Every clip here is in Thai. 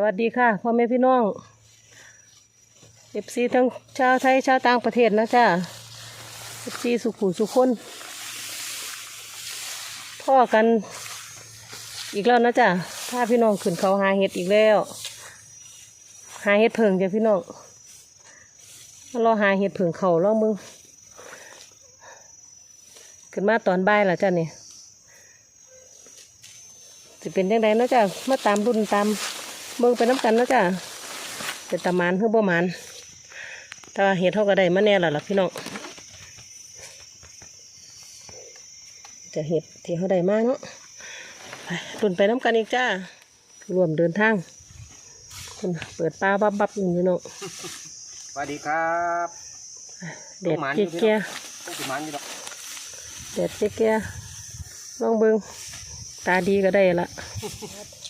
สวัสดีค่ะพ่อแม่พี่น้องเอฟซีทั้งชาวไทยชาวต่างประเทศนะจ้าเอฟซีสุขุสุขคนพ่อกันอีกแล้วนะจ้าพาพี่น้องขึ้นเขาหาเห็ดอีกแล้ว หาเห็ดเพิงจ้ะพี่น้องรอหาเห็ดเพิงเขาล่องมึงขึ้นมาตอนบ่ายแล้วจ้ะเนี่ยจะเป็นยังไงนะจ้ะมาตามรุ่นตาม เบิ่งไปน้ำกันเนาะจ้ะเป็นตะมานคือบ่หมานแต่ว่าเห็ดเขาก็ได้มาแน่แล้วล่ะพี่น้องจะเห็ดที่เขาได้มาเนาะไปรุ่นไปน้ำกันอีกจ้ารวมเดินทางคุณเปิดปลาบับบับอยู่พี่น้องสวัสดีครับแดดเจ๊เกี้ยต้องสิมันอยู่ดอกแดดเจ๊เกี้ยลองเบิ่งตาดีก็ได้ละ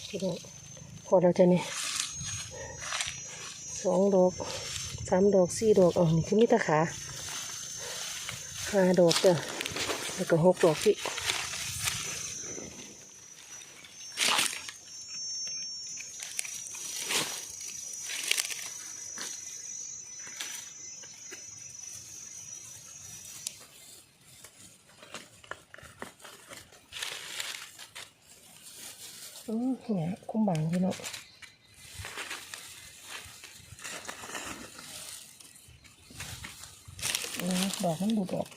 พี่น้อง พอเราจะนี่สองดอกสามดอกสี่ดอกอ๋อนี่คือมีแตะขาห้าดอกเจ้ะแล้วก็หกดอกพี่ อืมเนี่ยคุ้มบางพี่น้องดอกมันดูดอก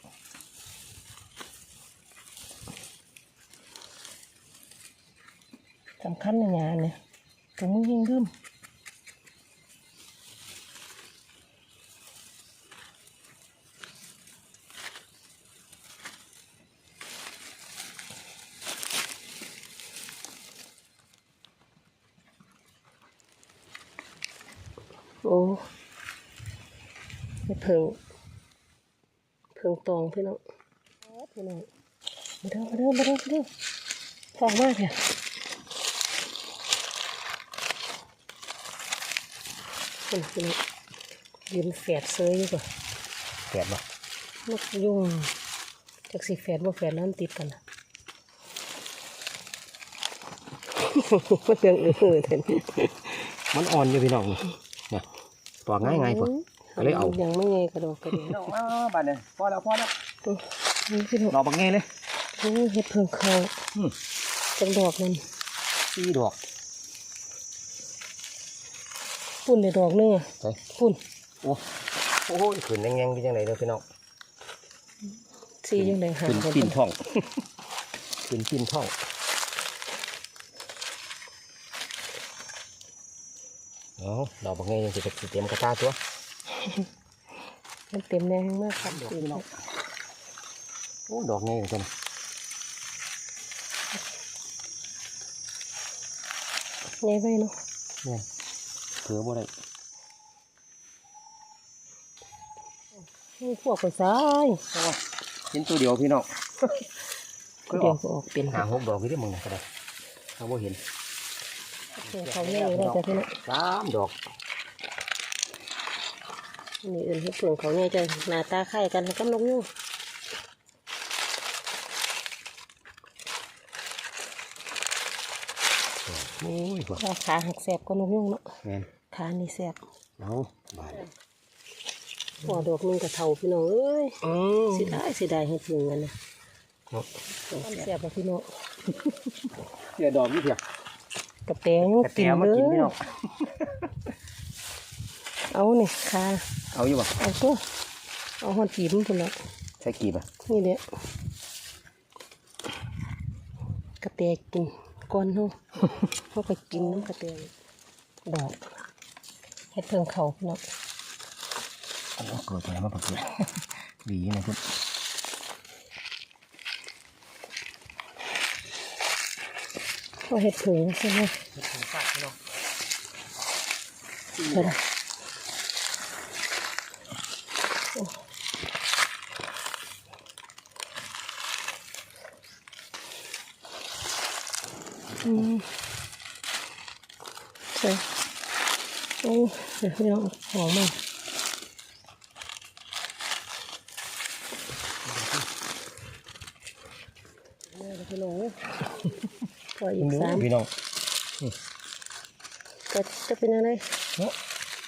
สำคัญในงานเนี่ยถุงมือยิ่งดื้ม โอ้ไม่เพิงเพิงตองพี่น้องพี่น้องมาเด้อมาเด้อมาเด้อมาเด้อฟองมากเนี่ยพี่พี่น้องยืนแฝดเซยอยู่ก่อนแกะบ่นกยุ่งจากสีแฝดบ่แฝดแล้วมันติดกันนะมันเรื่องอื่นๆเถอะมันอ่อนอยู่พี่น้องนี่นะ ปอกง่ายง่ายๆพุ่นก็เลยเอายังไม่ไงกระดอกกระเดียพี่น้องมาบาดเนี่ยพอแล้วพอแล้วนี่พี่น้องดอกบักง่ายเลยโอ้ยเห็ดเพิ่งเขาอืมจังดอกมันสี่ดอกปุ่นในดอกนึงอะใช่ปุ่นโอ้โอ้ยขืนแงงๆที่จังไดเด้อพี่น้องสียังไงหาขืนคนปิ่นท้องขืนปิ่นท้อง เอาดอกบักง่ายยังสิจะเตรียมกระทะตัวมันเต็มแน่มากครับดอกพี่น้องโอ้ดอกง่ายจังไงไปเนาะเนี่ยเถือบ่ได้นี่พวกไปซ้ายเห็นตัวเดียวพี่น้องเดี๋ยวก็ออกเป็นหาหกดอกพี่ได้มึงก็ได้ถ้าบ่เห็น เขาเนี่ยได้จ้ะพี่น้องสามดอกนี่อื่นให้เปลืองเขาเนี่ยจะหน้าตาคล้ายกันกับนกยูงโอ้ยบ่ว่าขาหักแสบก็นกยูงเนาะแม่นขานี่แสบเอาบาดหัวดอกนึงกับเท่าพี่น้องเอ้ยอืมสิได้สิได้ให้ถึงกันนะเนาะแสบกับพี่น้องเสียดอกนี่เพีย กระแตงยังกระแตกินมาเลกินยพี่น้องเอานี่ขาเอาอยู่บ่เอาตัวเอาหอนจีมพุ่นละใส่กี่บ่นี่เด้กระแตกินก้อนเฮา เฮาก็กินน้ำกระแตดอกเฮ็ดเพิ่งเขาพี่น้อง โอ้เกิดอะไรมาปะเกิด ดีนะพุ่น ก็เห็ดถุงใช่ไหมเห็ดถุงสัตว์ใช่ไหมอืมใช่โอ้เดี๋ยวเดี๋ยวหอมมาเดี๋ยวไปลงเลย ออีกสามพี่น้องก็จะเป็นยังไงเนาะ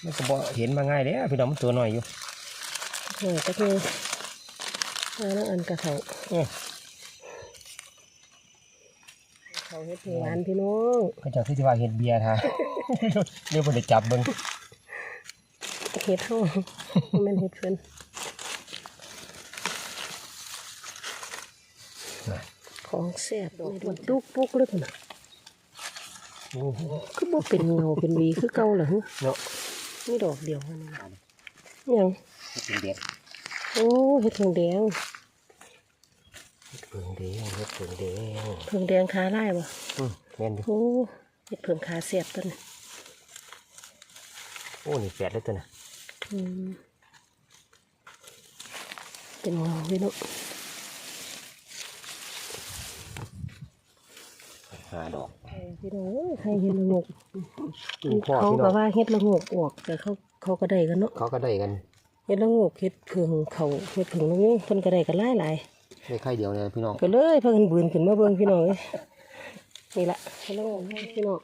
มันก็บ่เห็นมาง่ายเด้อพี่น้องมันตัวน้อยอยู่เออตะกี้มาแล้วอันกระเขาอื้อเขาเฮ็ดให้หวานพี่น้องก็เจะคือสิว่าเห็ดเบียร์ท่าเรียกบ่ได้จับเบิ่งเฮ็ดเฮาบ่แม่นเฮ็ดเพิ่นน่ ของแซ่บในดอกดุกปุกเลยพุ่นน่ะโอ้โหคือบ่เป็นเงาเป็นหวีคือเก่าเหรอฮะเนาะมีดอกเดียวเท่านั้นน่ะหยังเป็นเด็ดโอ้เฮ็ดเพิ่งแดงเพิ่งแดงเฮ็ดเพิ่งแดงเพิ่งแดงขาลายบ่อืมแม่นอยู่โอ้เฮ็ดเพิ่งขาแซ่บตัวนี้โอ้นี่แปดเลยตัวน่ะอืมเป็นเงาพี่น้อ ห้าดอกเออพี่น้องเอ้ยใครเห็นละงกกินพ่อเขาพี่น้ก็องว่าเฮ็ดละงกออกแต่เขาเขาก็ได้กันเนาะเขาก็ได้กันเฮ็ดละงกเฮ็ดเพิ่งเขาเฮ็ดเพิ่งละงกเพิ่นก็ได้กันหลายหลายได้ไข่เดียวเนี่ยพี่น้องๆก็เลยพากันบืนขึ้นมาเบิ่งพี่น้องเอ้ยนี่ล่ะเฮ็ดละงกให้พี่น้อง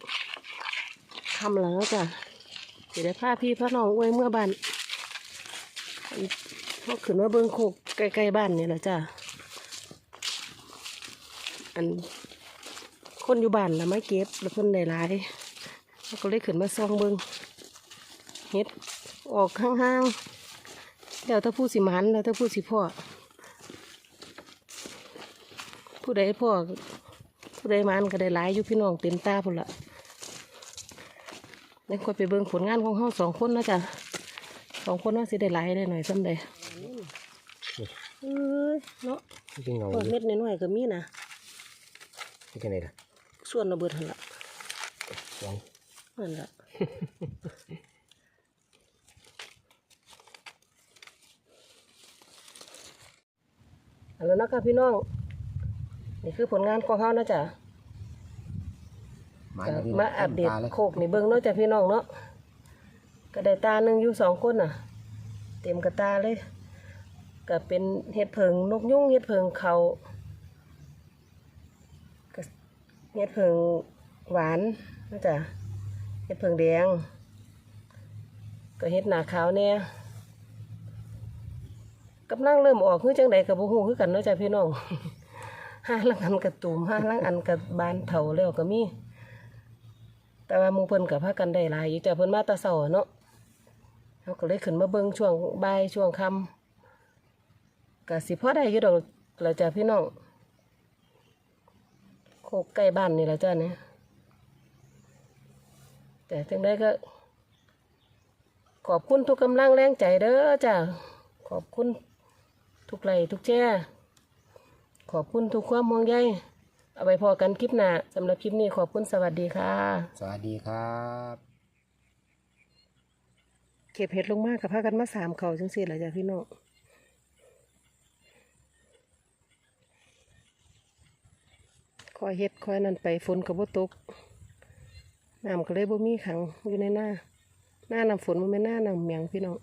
ทำแล้วจ้ะสิได้พาพี่พาน้องอวยเมื่อบ้านเขาขึ้นมาเบิ่งโคกใกล้ๆบ้านนี่ล่ะจ้ะอัน คนอยู่บ้านน่ะมาเก็บแล้วเพิ่นได้หลายเขาก็เลยขึ้นมาส่องเบิ่งเฮ็ดออกห่างๆแล้วถ้าผู้สิหมันแล้วถ้าผู้สิพ่อผู้ใดพ่อผู้ใดมันก็ได้หลายอยู่พี่น้องเต็มตาพุ่นละนี่ควรไปเบิ่งผลงานของเฮาสองคนนะจ๊ะสองคนว่าสิได้หลายได้หน่อยซ้ำใดเอ้ยเนาะจริงเงาดอกอยู่เม็ดน้อยๆก็มีนะที่กันไหนล่ะ ส่วนระเบิดหั่นละสองนั่นละเอาแล้วนะคะพี่น้อง นี่คือผลงานของเฮานะจ๊ะมาก็แล้วพี่น้องมาอัปเดตตาเลยโคกนี่เบิ่งเนาะจ้ะพี่น้องเนาะก็ได้ตาหนึ่งอยู่สองคนน่ะ เต็มกระตาเลยก็เป็นเห็ดเพิงนกยุ่งเห็ดเพิงเขาก็ เห็ดเพิงหวานนะจ๊ะเห็ดเพิงแดง ก็เห็ดหนาขาวเนี่ยกำลังเริ่มออกคือจังใดกับบุหูคือกันเนาะจ้ะพี่น้องห้าลังอันกระตุมห้าลังอันกับบานเถาแล้วก็มี แต่ว่ามูเพิ่นกับพากันได้หลายอยู่แต่เพิ่นมาตาเสาเนาะเขาก็เลยขึ้นมาเบิ่งช่วงบ่ายช่วงค่ำก็สิพอได้อยู่ดอกเราจะพี่น้อง โคกใกล้บ้านนี่แหละจ้ะเนี่ยแต่จังได้ก็ ขอบคุณทุกกำลังแรงใจเด้อจ้ะขอบคุณทุกไลค์ทุกแช่ขอบคุณทุกความห่วงใยเอาไปพอกันคลิปหน้าสำหรับคลิปนี้ขอบคุณสวัสดีค่ะสวัสดีครับเก็บเห็ดลงมากกับพากันมาสามเขาจังสิแหละจ้ะพี่น้อง คอยเฮ็ดคอยนั่นไปฝนกับบ่ตกน้ำก็เลยบ่มีขังอยู่ในหน้าหน้าน้ำฝนมันไม่นหน้าน้ำเมียงพี่น้อง